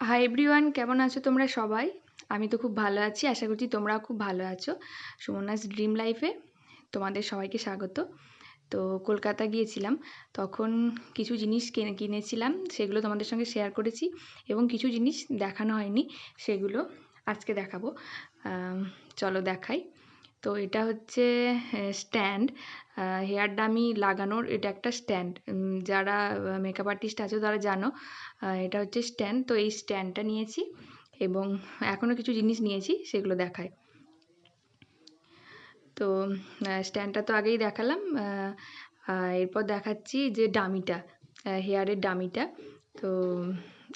Hi everyone কেমন আছো তোমরা সবাই? আমি তো খুব ভালো আছি, আশা করছি তোমরাও খুব ভালো আছো। সুমনাস ড্রিম লাইফে তোমাদের সবাইকে স্বাগত। তো কলকাতা গিয়েছিলাম, তখন কিছু জিনিস কিনে, কিনেছিলাম, সেগুলো তোমাদের সঙ্গে শেয়ার করেছি এবং কিছু জিনিস দেখানো হয়নি, সেগুলো আজকে দেখাবো। চলো দেখাই। তো এটা হচ্ছে স্ট্যান্ড হেয়ার ডামি লাগানোর এটা একটা স্ট্যান্ড যারা মেকআপ আর্টিস্ট আছে তারা জানো এটা হচ্ছে স্ট্যান্ড তো এই স্ট্যান্ডটা নিয়েছি এবং এখনও কিছু জিনিস নিয়েছি সেগুলো দেখায়। তো স্ট্যান্ডটা তো আগেই দেখালাম এরপর দেখাচ্ছি যে ডামিটা হেয়ারের ডামিটা তো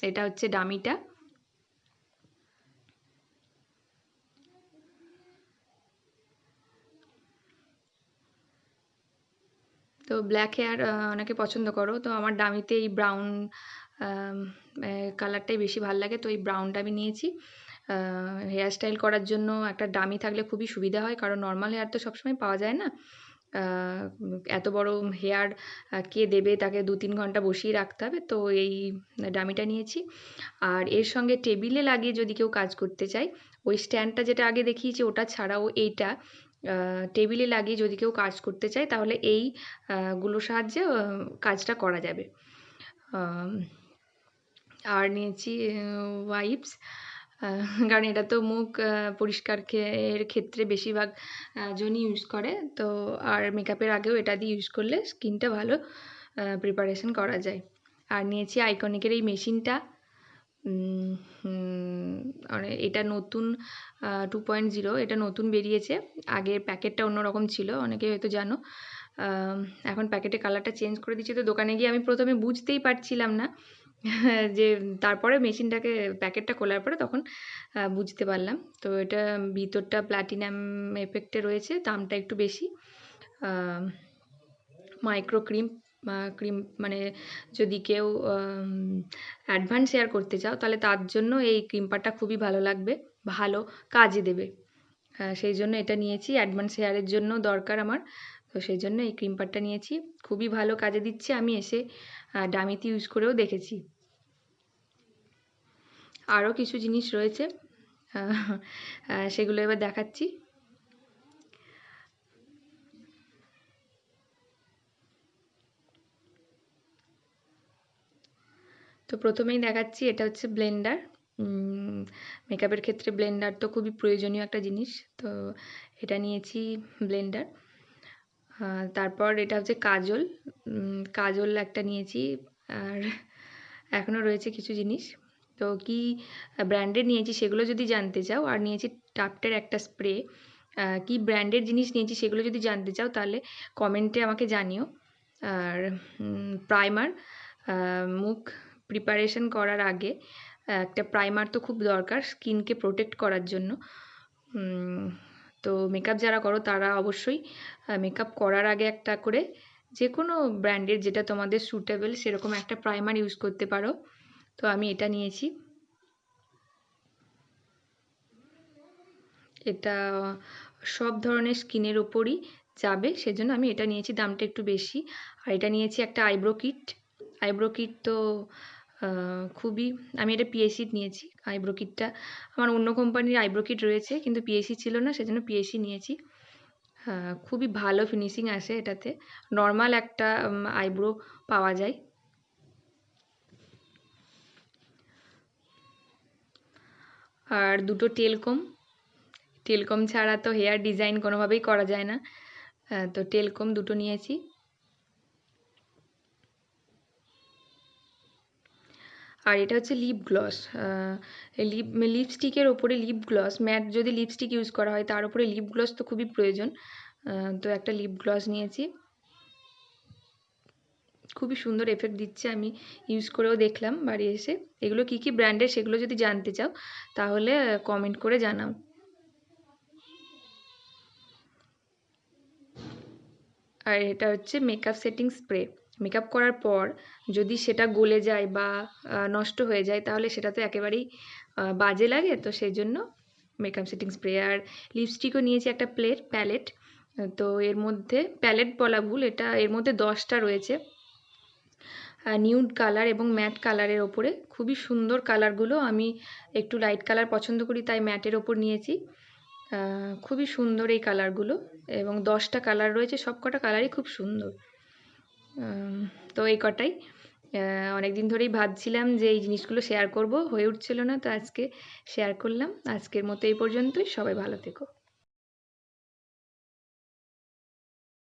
এটা হচ্ছে ডামিটা তো ব্ল্যাক হেয়ার অনেকে পছন্দ করো। তো আমার ডামিতে এই ব্রাউন কালারটাই বেশি ভালো লাগে। তো এই ব্রাউনটা আমি নিয়েছি। হেয়ার স্টাইল করার জন্য একটা ডামি থাকলে খুবই সুবিধা হয়। কারণ নর্মাল হেয়ার তো সবসময় পাওয়া যায় না। এত বড় হেয়ার কে দেবে? তাকে দু তিন ঘণ্টা বসিয়ে রাখতে হবে। তো এই ডামিটা নিয়েছি। আর এর সঙ্গে টেবিলে লাগিয়ে যদি কেউ কাজ করতে চায়, ওই স্ট্যান্ডটা যেটা আগে দেখিয়েছি, ওটা ছাড়াও এইটা টেবিলে লাগিয়ে যদি কেউ কাজ করতে চায়, তাহলে এই গুলোর সাহায্যে কাজটা করা যাবে। আর নিয়েছি ওয়াইপস কারণ এটা তো মুখ পরিষ্কার এর ক্ষেত্রে বেশিরভাগ জনই ইউজ করে। তো আর মেকআপের আগেও এটা দিয়ে ইউজ করলে স্কিনটা ভালো প্রিপারেশন করা যায়। আর নিয়েছি আইকনিকের এই মেশিনটা এটা নতুন টু পয়েন্ট জিরো এটা নতুন বেরিয়েছে। আগের প্যাকেটটা অন্যরকম ছিল, অনেকে হয়তো জানো। এখন প্যাকেটে কালারটা চেঞ্জ করে দিচ্ছে। তো দোকানে গিয়ে আমি প্রথমে বুঝতেই পারছিলাম না, যে তারপরে মেশিনটাকে, প্যাকেটটা খোলার পরে তখন বুঝতে পারলাম। তো এটা ভিতরটা প্ল্যাটিনাম এফেক্টে রয়েছে, দামটা একটু বেশি। মাইক্রো ক্রিম ক্রিম মানে যদি কেউ অ্যাডভান্স শেয়ার করতে চাও, তাহলে তার জন্য এই ক্রিম পারটা খুবই ভালো লাগবে, ভালো কাজে দেবে। সেই জন্য এটা নিয়েছি অ্যাডভান্স শেয়ারের জন্য দরকার আমার। তো সেই জন্য এই ক্রিম পারটা নিয়েছি, খুবই ভালো কাজে দিচ্ছে, আমি এসে ডামিতে ইউজ করেও দেখেছি। আরও কিছু জিনিস রয়েছে সেগুলো এবার দেখাচ্ছি। তো প্রথমেই দেখাচ্ছি, এটা হচ্ছে ব্লেন্ডার। মেকআপের ক্ষেত্রে ব্লেন্ডার তো খুবই প্রয়োজনীয় একটা জিনিস। তো এটা নিয়েছি ব্লেন্ডার। তারপর এটা হচ্ছে কাজল। কাজল একটা নিয়েছি। আর এখনও রয়েছে কিছু জিনিস। তো কি ব্র্যান্ডের নিয়েছি সেগুলো যদি জানতে চাও, আর নিয়েছি টাফটের একটা স্প্রে কি ব্র্যান্ডের জিনিস নিয়েছি সেগুলো যদি জানতে চাও, তাহলে কমেন্টে আমাকে জানিও। আর প্রাইমার মুখ প্রিপারেশন করার আগে একটা প্রাইমার তো খুব দরকার স্কিনকে প্রোটেক্ট করার জন্য। তো মেকআপ যারা করো তারা অবশ্যই মেকআপ করার আগে একটা করে যে কোনো ব্র্যান্ডের যেটা তোমাদের সুটেবল সেরকম একটা প্রাইমার ইউজ করতে পারো। তো আমি এটা নিয়েছি। এটা সব ধরনের স্কিনের ওপরই যাবে, সেজন্য আমি এটা নিয়েছি, দামটা একটু বেশি। আর এটা নিয়েছি একটা আইব্রো কিট আইব্রো কিট তো খুবই, আমি এটা পিএসি নিয়েছি আইব্রো কিটটা আমার অন্য কোম্পানির আইব্রো কিট রয়েছে, কিন্তু পিএসি ছিল না, সেজন্য পিএসি নিয়েছি। খুবই ভালো ফিনিশিং আসে এটাতে। নর্মাল একটা আইব্রো পাওয়া যায়। আর দুটো টেলকম টেলকম ছাড়া তো হেয়ার ডিজাইন কোনোভাবেই করা যায় না। তো টেলকম দুটো নিয়েছি। আর এটা হচ্ছে লিপ গ্লস লিপ লিপস্টিকের ওপরে লিপ গ্লস ম্যাট যদি লিপস্টিক ইউজ করা হয়, তার উপরে লিপ গ্লস তো খুবই প্রয়োজন তো একটা লিপ গ্লস নিয়েছি। খুবই সুন্দর এফেক্ট দিচ্ছে, আমি ইউজ করেও দেখলাম বাড়ি এসে। এগুলো কী কী ব্র্যান্ডের সেগুলো যদি জানতে চাও, তাহলে কমেন্ট করে জানাও। আর এটা হচ্ছে মেকআপ সেটিং স্প্রে মেকআপ করার পর যদি সেটা গলে যায় বা নষ্ট হয়ে যায়, তাহলে সেটা তো একেবারেই বাজে লাগে। তো সেই জন্য মেকআপ সেটিং স্প্রে আর লিপস্টিকও নিয়েছি একটা প্লেট প্যালেট তো এর মধ্যে প্যালেট বলা ভুল, এটা এর মধ্যে দশটা রয়েছে। নিউড কালার এবং ম্যাট কালারের ওপরে। খুবই সুন্দর কালারগুলো আমি একটু লাইট কালার পছন্দ করি, তাই ম্যাটের ওপর নিয়েছি। খুবই সুন্দর এই কালারগুলো এবং দশটা কালার রয়েছে সব কটা কালারই খুব সুন্দর। তো এই কটাই। অনেক দিন ধরেই ভাবছিলাম যে এই জিনিসগুলো শেয়ার করব, হয়ে উঠছিল না, তো আজকে শেয়ার করলাম। আজকের মতো এই পর্যন্তই, সবাই ভালো থেকো।